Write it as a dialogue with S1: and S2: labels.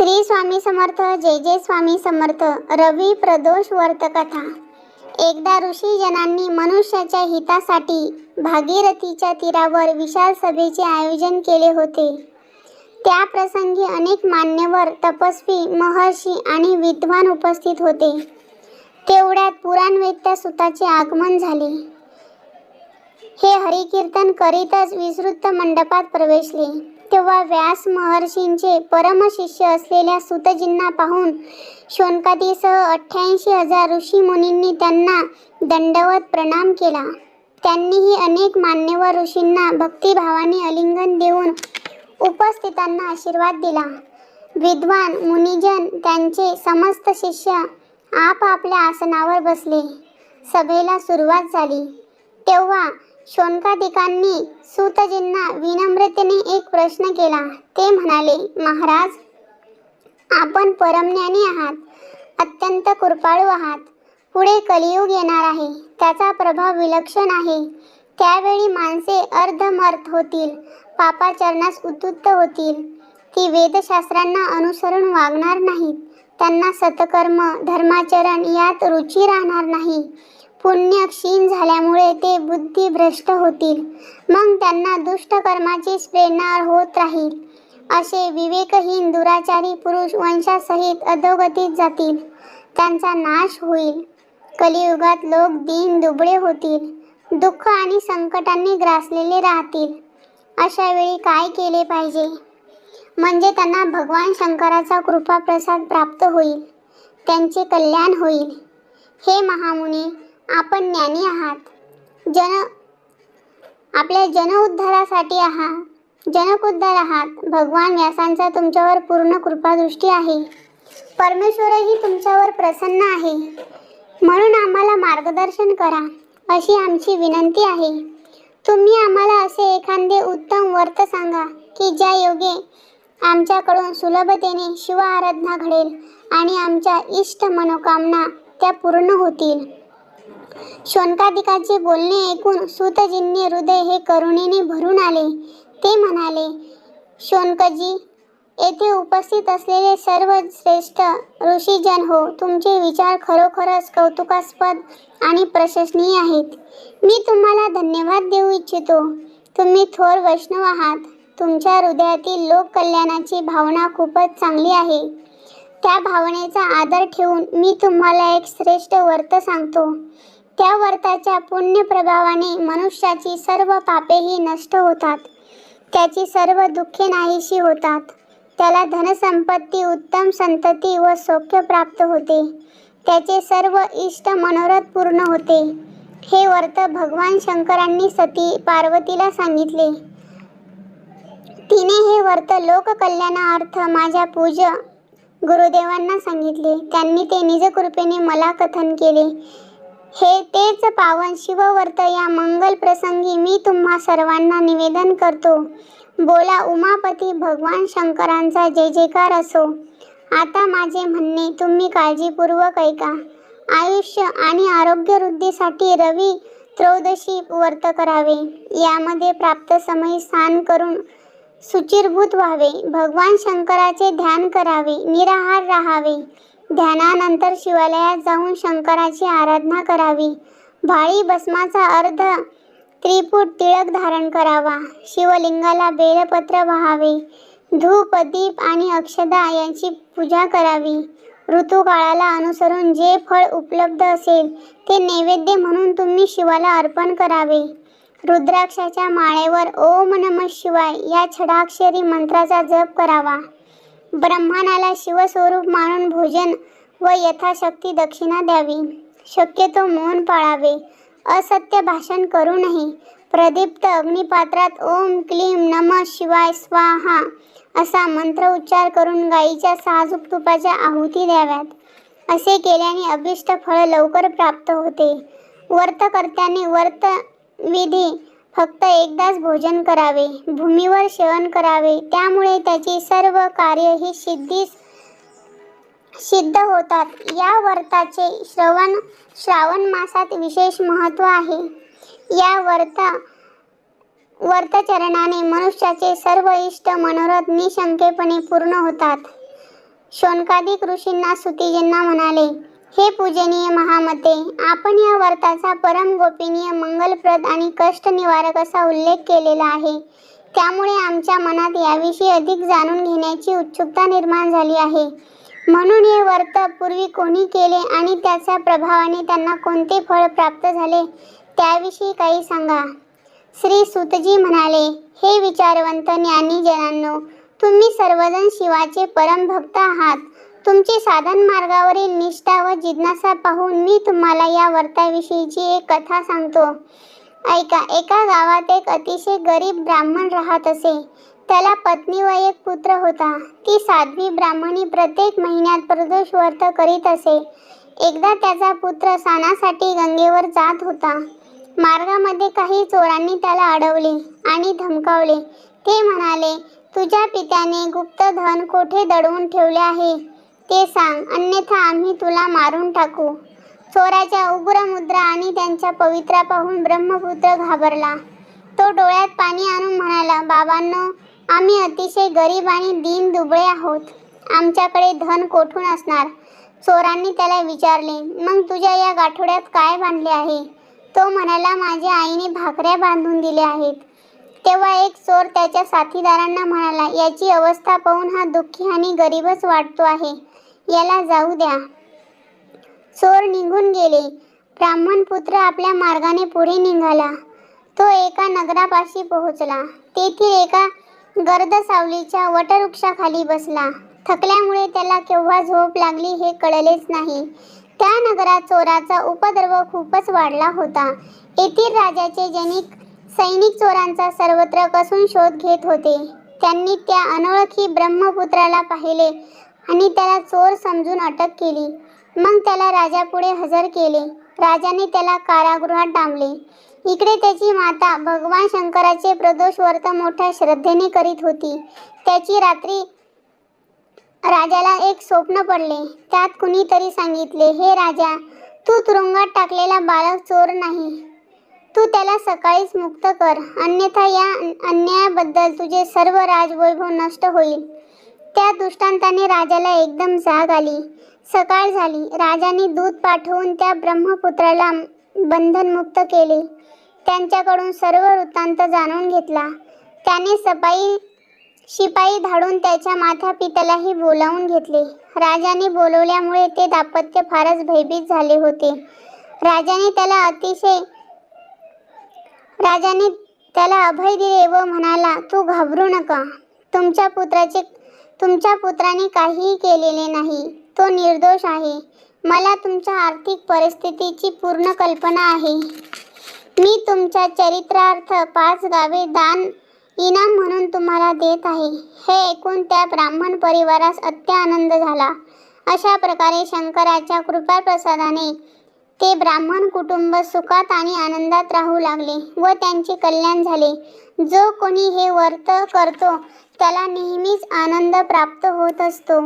S1: श्री स्वामी समर्थ जय जय स्वामी समर्थ रवी प्रदोष वर्तकथा. एकदा ऋषी जनांनी मनुष्याच्या हितासाठी भागीरथीच्या तीरावर विशाल सभेचे आयोजन केले होते. त्या प्रसंगी अनेक मान्यवर तपस्वी महर्षी आणि विद्वान उपस्थित होते. तेवढ्यात पुराणवेत्या सुताचे आगमन झाले. हे हरिकीर्तन करीतच विस्तृत मंडपात प्रवेशले. तेव्हा व्यास महर्षींचे परमशिष्य असलेल्या सुतजींना पाहून शोनकादीसह अठ्ठ्याऐंशी हजार ऋषी मुनींनी त्यांना दंडवत प्रणाम केला. त्यांनीही अनेक मान्यवर ऋषींना भक्तिभावाने अलिंगन देऊन उपस्थितांना आशीर्वाद दिला. विद्वान मुनिजन त्यांचे समस्त शिष्य आपापल्या आसनावर बसले. सभेला सुरुवात झाली. तेव्हा शोनकादिकांनी सूतजींना विनम्रतेने एक प्रश्न केला. ते म्हणाले महाराज आपण परमज्ञानी आहात अत्यंत कृपाळू आहात. पुढे कलियुग येणार आहे. त्याचा प्रभाव विलक्षण आहे. त्यावेळी माणसे अर्धमर्थ होतील पापाचरणास उद्युक्त होतील. ती वेदशास्त्रांना अनुसरून वागणार नाहीत. त्यांना सतकर्म धर्माचरण यात रुची राहणार नाही. पुण्य क्षीण झाल्यामुळे ते बुद्धिभ्रष्ट होतील. मग त्यांना दुष्ट कर्माची प्रेरणा होत राहील. असे विवेकहीन दुराचारी पुरुष वंशासहित अधोगतीत जातील. त्यांचा नाश होईल. कलियुगात लोक दीन दुबळे होतील. दुःख आणि संकटांनी ग्रासलेले राहतील. अशा वेळी काय केले पाहिजे? म्हणजे त्यांना भगवान शंकराचा कृपाप्रसाद प्राप्त होईल. त्यांचे कल्याण होईल. हे महामुनी आपण ज्ञानी आहात. जन आपल्या जनउद्धारासाठी आहात. जनकोद्धार आहात. भगवान व्यासांचा तुमच्यावर पूर्ण कृपादृष्टी आहे. परमेश्वरही तुमच्यावर प्रसन्न आहे. म्हणून आम्हाला मार्गदर्शन करा अशी आमची विनंती आहे. तुम्ही आम्हाला असे एखादे उत्तम वर्त सांगा की ज्या योगे आमच्याकडून सुलभतेने शिव आराधना घडेल आणि आमच्या इष्ट मनोकामना त्या पूर्ण होतील. शोनकादिकाचे बोलणे ऐकून सुतजींनी हृदय हे करुणेने भरून आले. ते म्हणाले शोनकजी येथे उपस्थित असलेले सर्व श्रेष्ठ ऋषीजन हो तुमचे विचार खरोखरच कौतुकास्पद आणि प्रशंसनीय आहेत. मी तुम्हाला धन्यवाद देऊ इच्छितो. तुम्ही थोर वैष्णव आहात. तुमच्या हृदयातील लोककल्याणाची भावना खूपच चांगली आहे. त्या भावनेचा आदर ठेवून मी तुम्हाला एक श्रेष्ठ वर्त सांगतो. त्या व्रताच्या पुण्य प्रभावाने मनुष्याची सर्व पापेही नष्ट होतात. त्याची सर्व दुःखे नाहीशी होतात. त्याला धनसंपत्ती उत्तम संतती व सौख्य प्राप्त होते. त्याचे सर्व इष्ट मनोरथ पूर्ण होते. हे व्रत भगवान शंकरांनी सती पार्वतीला सांगितले. तिने हे व्रत लोककल्याणार्थ माझ्या पूज्य गुरुदेवांना सांगितले. त्यांनी ते निजकृपेने मला कथन केले. हे तेच पावन शिववर्त या मंगल प्रसंगी मी तुम्हा सर्वांना निवेदन करतो. बोला उमापती भगवान शंकरांचा जय जयकार असो. आता माझे म्हणणे तुम्ही काळजीपूर्वक ऐका. आयुष्य आणि आरोग्य वृद्धीसाठी रवी त्रौदशी वर्त करावे. यामध्ये प्राप्त समय स्थान करून सुचिरभूत व्हावे. भगवान शंकराचे ध्यान करावे निराहार राहावे. ध्यानानंतर शिवालयात जाऊन शंकराची आराधना करावी. भाळी भस्माचा अर्ध त्रिपुट तिळक धारण करावा. शिवलिंगाला बेलपत्र व्हावे. धूप दीप आणि अक्षदा यांची पूजा करावी. ऋतुकाळाला अनुसरून जे फळ उपलब्ध असेल ते नैवेद्य म्हणून तुम्ही शिवाला अर्पण करावे. रुद्राक्षाच्या माळेवर ओम नम शिवाय या छडाक्षरी मंत्राचा जप करावा. ब्रह्मानाला शिवस्वरूप मानून भोजन व यथाशक्ती दक्षिणा द्यावी. शक्यतो मौन पाळावे. असत्य भाषण करू नये. प्रदीप्त अग्निपात्रात ओम क्लीम नम शिवाय स्वाहा असा मंत्र उच्चार करून गाईच्या साजूक तुपाच्या आहुती द्याव्यात. असे केल्याने अभिष्ट फळ लवकर प्राप्त होते. वर्तकर्त्याने वर्त विधी. फक्त एकदाच भोजन करावे भूमीवर सेवन करावे. त्यामुळे त्याची सर्व कार्य ही सिद्धीस सिद्ध होतात. या व्रताचे श्रवण श्रावण मासात विशेष महत्त्व आहे. या व्रता व्रतचरणाने मनुष्याचे सर्व इष्ट मनोरथ निशंकेपणे पूर्ण होतात. शौनकादिक ऋषींना सुतीजींना म्हणाले हे पूजनीय महामते आपण या व्रताचा परम गोपनीय मंगलप्रद आणि कष्ट निवारक असा उल्लेख केलेला आहे. त्यामुळे आमच्या मनात याविषयी अधिक जाणून घेण्याची उत्सुकता निर्माण झाली आहे. म्हणून हे व्रत पूर्वी कोणी केले आणि त्याच्या प्रभावाने त्यांना कोणते फळ प्राप्त झाले त्याविषयी काही सांगा. श्री सुतजी म्हणाले हे विचारवंत ज्ञानी जनांनो तुम्ही सर्वजण शिवाचे परम भक्त आहात. तुमची साधन मार्गावरील निष्ठा व जिज्ञासा पाहून मी तुम्हाला या व्रताविषयीची एक कथा सांगतो. ऐका एका गावात एक अतिशय गरीब ब्राह्मण राहत असे. त्याला पत्नी व एक पुत्र होता. ती साध्वी ब्राह्मणी प्रत्येक महिन्यात प्रदोष व्रत करीत असे. एकदा त्याचा पुत्र सानासाठी गंगेवर जात होता. मार्गामध्ये काही चोरांनी त्याला अडवले आणि धमकावले. ते म्हणाले तुझ्या पित्याने गुप्त धन कोठे दडवून ठेवले आहे? ते सांग अन्यथा आम्ही तुला मारून टाकू. चोराच्या उग्र मुद्रा आणि त्यांच्या पवित्रा पाहून ब्रह्मपुत्र घाबरला. तो डोळ्यात पाणी आणून म्हणाला बाबांनो आम्ही अतिशय गरीब आणि दीन दुबळे आहोत. आमच्याकडे धन कोठून असणार? चोरांनी त्याला विचारले मग तुझ्या या गाठोड्यात काय बांधले आहे? तो म्हणाला माझ्या आईने भाकऱ्या बांधून दिल्या आहेत. तेव्हा एक चोर त्याच्या साथीदारांना म्हणाला याची अवस्था पाहून हा दुःखी आणि गरीबच वाटतो आहे. याला जाऊ द्या. चोर निघून गेले. ब्राह्मण पुत्र आपल्या मार्गाने पुढे निघाला. तो एका नगरापाशी पोहोचला. तेथील एका गर्द सावलीच्या वटवृक्षाखाली बसला. थकल्यामुळे त्याला केव्हा झोप लागली हे कळलेच नाही. त्या नगरात चोराचा उपद्रव खूपच वाढला होता. येथील राजाचे जनिक सैनिक चोरांचा सर्वत्र कसून शोध घेत होते. त्यांनी त्या अनोळखी ब्रह्मपुत्राला पाहिले आणि त्याला चोर समजून अटक केली. मग त्याला राजापुढे हजर केले. राजाने त्याला कारागृहात डांबले. इकडे त्याची माता भगवान शंकराचे प्रदोष व्रत मोठ्या श्रद्धेने करीत होती. त्याची रात्री राजाला एक स्वप्न पडले. त्यात कुणीतरी सांगितले हे राजा तू तुरुंगात टाकलेला बालक चोर नाही. तू त्याला सकाळीच मुक्त कर. अन्यथा या अन्यायाबद्दल तुझे सर्व राजवैभव नष्ट होईल. त्या दृष्टांताने राजाला एकदम जाग आली. सकाळ झाली. राजाने दूध पाठवून त्या ब्रह्मपुत्राला बंधनमुक्त केले. त्यांच्याकडून सर्व वृत्तांत जाणून घेतला. त्याने सपाई शिपाई धाडून त्याच्या माथा पित्यालाही बोलावून घेतले. राजाने बोलवल्यामुळे ते दाम्पत्य फारच भयभीत झाले होते. राजाने त्याला अतिशय राजाने त्याला अभय दिले व म्हणाला तू घाबरू नका. तुमच्या पुत्राचे तुमच्या पुत्राने काहीही केलेले नाही. तो निर्दोष आहे. मला तुमच्या आर्थिक परिस्थितीची पूर्ण कल्पना आहे. मी तुमच्या चरित्रार्थ पाच गावे दान इनाम म्हणून तुम्हाला देत आहे. हे ऐकून त्या ब्राह्मण परिवारास अत्यानंद झाला. अशा प्रकारे शंकराच्या कृपाप्रसादाने ते ब्राह्मण कुटुंब सुखात आणि आनंदात राहू लागले व त्यांचे कल्याण झाले. जो कोणी हे व्रत करतो त्याला नेहमीच आनंद प्राप्त होत असतो.